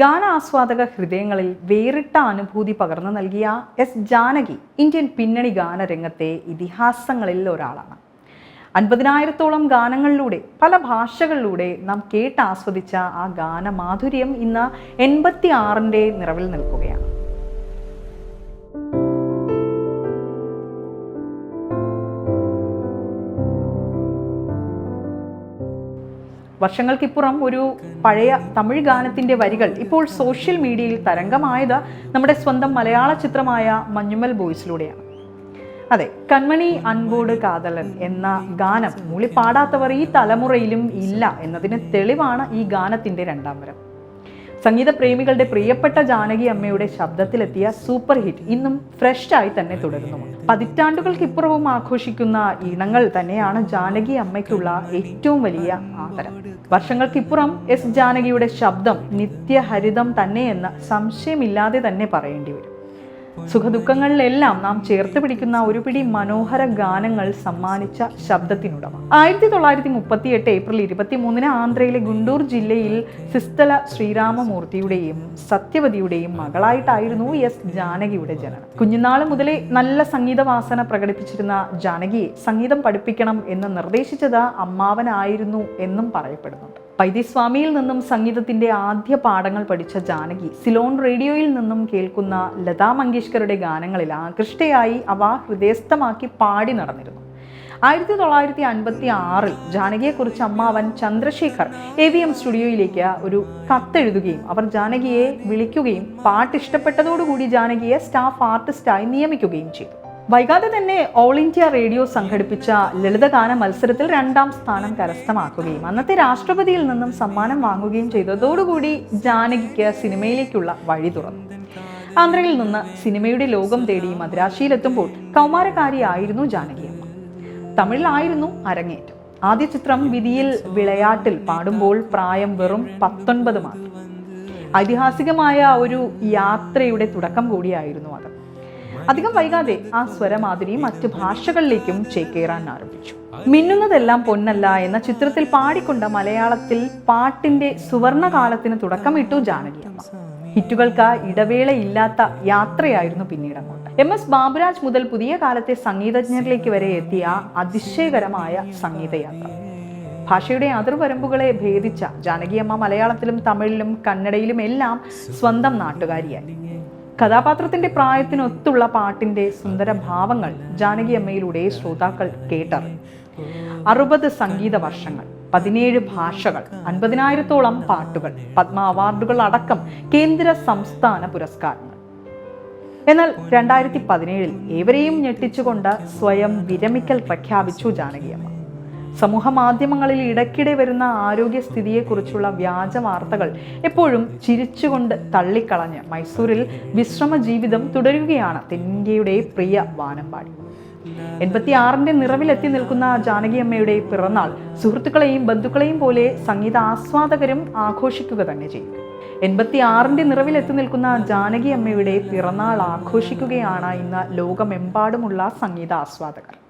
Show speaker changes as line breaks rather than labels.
ഗാനാസ്വാദക ഹൃദയങ്ങളിൽ വേറിട്ട അനുഭൂതി പകർന്നു നൽകിയ എസ് ജാനകി ഇന്ത്യൻ പിന്നണി ഗാനരംഗത്തെ ഇതിഹാസങ്ങളിൽ ഒരാളാണ്. അൻപതിനായിരത്തോളം ഗാനങ്ങളിലൂടെ പല ഭാഷകളിലൂടെ നാം കേട്ടാസ്വദിച്ച ആ ഗാനമാധുര്യം ഇന്ന് എൺപത്തി ആറിന്റെ നിറവിൽ നിൽക്കുകയാണ്. വർഷങ്ങൾക്കിപ്പുറം ഒരു പഴയ തമിഴ് ഗാനത്തിന്റെ വരികൾ ഇപ്പോൾ സോഷ്യൽ മീഡിയയിൽ തരംഗമായത് നമ്മുടെ സ്വന്തം മലയാള ചിത്രമായ മഞ്ഞുമൽ ബോയ്സിലൂടെയാണ്. അതെ കൺമണി അൻപോട് കാതലൻ എന്ന ഗാനം മൂളി പാടാത്തവർ ഈ തലമുറയിലും ഇല്ല എന്നതിന് തെളിവാണ് ഈ ഗാനത്തിന്റെ രണ്ടാം വരം. സംഗീത പ്രേമികളുടെ പ്രിയപ്പെട്ട ജാനകി അമ്മയുടെ ശബ്ദത്തിലെത്തിയ സൂപ്പർ ഹിറ്റ് ഇന്നും ഫ്രഷ് ആയി തന്നെ തുടരുന്നുമുണ്ട്. പതിറ്റാണ്ടുകൾക്കിപ്പുറവും ആഘോഷിക്കുന്ന ഇണങ്ങൾ തന്നെയാണ് ജാനകി അമ്മയ്ക്കുള്ള ഏറ്റവും വലിയ ആദരം. വർഷങ്ങൾക്കിപ്പുറം എസ് ജാനകിയുടെ ശബ്ദം നിത്യഹരിതം തന്നെയെന്ന് സംശയമില്ലാതെ തന്നെ പറയേണ്ടി വരും. സുഖദുഃഖങ്ങളിലെല്ലാം നാം ചേർത്ത് പിടിക്കുന്ന ഒരു പിടി മനോഹര ഗാനങ്ങൾ സമ്മാനിച്ച ശബ്ദത്തിനുടമ. ആയിരത്തി തൊള്ളായിരത്തി മുപ്പത്തി എട്ട് ഏപ്രിൽ ഇരുപത്തി മൂന്നിന് ആന്ധ്രയിലെ ഗുണ്ടൂർ ജില്ലയിൽ സിസ്തല ശ്രീരാമമൂർത്തിയുടെയും സത്യവതിയുടെയും മകളായിട്ടായിരുന്നു എസ് ജാനകിയുടെ ജനനം. കുഞ്ഞുനാൾ മുതലേ നല്ല സംഗീതവാസന പ്രകടിപ്പിച്ചിരുന്ന ജാനകിയെ സംഗീതം പഠിപ്പിക്കണം എന്ന് നിർദ്ദേശിച്ചത് അമ്മാവനായിരുന്നു എന്നും പറയപ്പെടുന്നുണ്ട്. വൈദ്യസ്വാമിയിൽ നിന്നും സംഗീതത്തിന്റെ ആദ്യ പാഠങ്ങൾ പഠിച്ച ജാനകി സിലോൺ റേഡിയോയിൽ നിന്നും കേൾക്കുന്ന ലതാ മങ്കേഷ്കറുടെ ഗാനങ്ങളിൽ ആകൃഷ്ടയായി അവ ഹൃദയസ്ഥമാക്കി പാടി നടന്നിരുന്നു. ആയിരത്തി തൊള്ളായിരത്തി അൻപത്തി ആറിൽ ജാനകിയെക്കുറിച്ച് അമ്മാവൻ ചന്ദ്രശേഖർ എ വി എം സ്റ്റുഡിയോയിലേക്ക് ഒരു കത്തെഴുതുകയും അവർ ജാനകിയെ വിളിക്കുകയും പാട്ട് ഇഷ്ടപ്പെട്ടതോടുകൂടി ജാനകിയെ സ്റ്റാഫ് ആർട്ടിസ്റ്റായി നിയമിക്കുകയും ചെയ്തു. വൈകാതെ തന്നെ ഓൾ ഇന്ത്യ റേഡിയോ സംഘടിപ്പിച്ച ലളിതഗാന മത്സരത്തിൽ രണ്ടാം സ്ഥാനം കരസ്ഥമാക്കുകയും അന്നത്തെ രാഷ്ട്രപതിയിൽ നിന്നും സമ്മാനം വാങ്ങുകയും ചെയ്തതോടുകൂടി ജാനകിക്ക് സിനിമയിലേക്കുള്ള വഴി തുറന്നു. ആന്ധ്രയിൽ നിന്ന് സിനിമയുടെ ലോകം തേടി മദ്രാശിയിലെത്തുമ്പോൾ കൗമാരക്കാരിയായിരുന്നു ജാനകിയമ്മ. തമിഴിലായിരുന്നു അരങ്ങേറ്റം. ആദ്യ ചിത്രം വിധിയിൽ വിളയാട്ടിൽ പാടുമ്പോൾ പ്രായം വെറും പത്തൊൻപത് മാത്രം. ഐതിഹാസികമായ ഒരു യാത്രയുടെ തുടക്കം കൂടിയായിരുന്നു അത്. അധികം വൈകാതെ ആ സ്വരമാതിരി മറ്റു ഭാഷകളിലേക്കും ചേക്കേറാൻ ആരംഭിച്ചു. മിന്നുന്നതെല്ലാം പൊന്നല്ല എന്ന ചിത്രത്തിൽ പാടിക്കൊണ്ട് മലയാളത്തിൽ പാട്ടിന്റെ സുവർണകാലത്തിന് തുടക്കമിട്ടു ജാനകിയമ്മ ഹിറ്റുകൾക്ക് ഇടവേളയില്ലാത്ത യാത്രയായിരുന്നു പിന്നീട് അങ്ങോട്ട്. എം എസ് ബാബുരാജ് മുതൽ പുതിയ കാലത്തെ സംഗീതജ്ഞരിലേക്ക് വരെ എത്തിയ അതിശയകരമായ സംഗീതയാത്ര. ഭാഷയുടെ അതിർവരമ്പുകളെ ഭേദിച്ച ജാനകിയമ്മ മലയാളത്തിലും തമിഴിലും കന്നഡയിലും എല്ലാം സ്വന്തം നാട്ടുകാരിയായി. കഥാപാത്രത്തിന്റെ പ്രായത്തിനൊത്തുള്ള പാട്ടിന്റെ സുന്ദര ഭാവങ്ങൾ ജാനകി അമ്മയിലൂടെ ശ്രോതാക്കൾ കേട്ടറിഞ്ഞു. അറുപത് സംഗീത വർഷങ്ങൾ പതിനേഴ് ഭാഷകൾ അൻപതിനായിരത്തോളം പാട്ടുകൾ പത്മ അവാർഡുകൾ അടക്കം കേന്ദ്ര സംസ്ഥാന പുരസ്കാരങ്ങൾ. എന്നാൽ രണ്ടായിരത്തി പതിനേഴിൽ ഏവരെയും ഞെട്ടിച്ചുകൊണ്ട് സ്വയം വിരമിക്കൽ പ്രഖ്യാപിച്ചു ജാനകിയമ്മ. സമൂഹ മാധ്യമങ്ങളിൽ ഇടയ്ക്കിടെ വരുന്ന ആരോഗ്യസ്ഥിതിയെക്കുറിച്ചുള്ള വ്യാജ വാർത്തകൾ എപ്പോഴും ചിരിച്ചുകൊണ്ട് തള്ളിക്കളഞ്ഞ് മൈസൂരിൽ വിശ്രമ ജീവിതം തുടരുകയാണ് തെന്നിന്ത്യയുടെ പ്രിയ വാനമ്പാടി. എൺപത്തി ആറിന്റെ നിറവിലെത്തി നിൽക്കുന്ന ജാനകിയമ്മയുടെ പിറന്നാൾ സുഹൃത്തുക്കളെയും ബന്ധുക്കളെയും പോലെ സംഗീത ആസ്വാദകരും ആഘോഷിക്കുക തന്നെ ചെയ്യും. എൺപത്തി ആറിന്റെ നിറവിലെത്തി നിൽക്കുന്ന ജാനകി അമ്മയുടെ പിറന്നാൾ ആഘോഷിക്കുകയാണ് ഇന്ന് ലോകമെമ്പാടുമുള്ള സംഗീത ആസ്വാദകർ.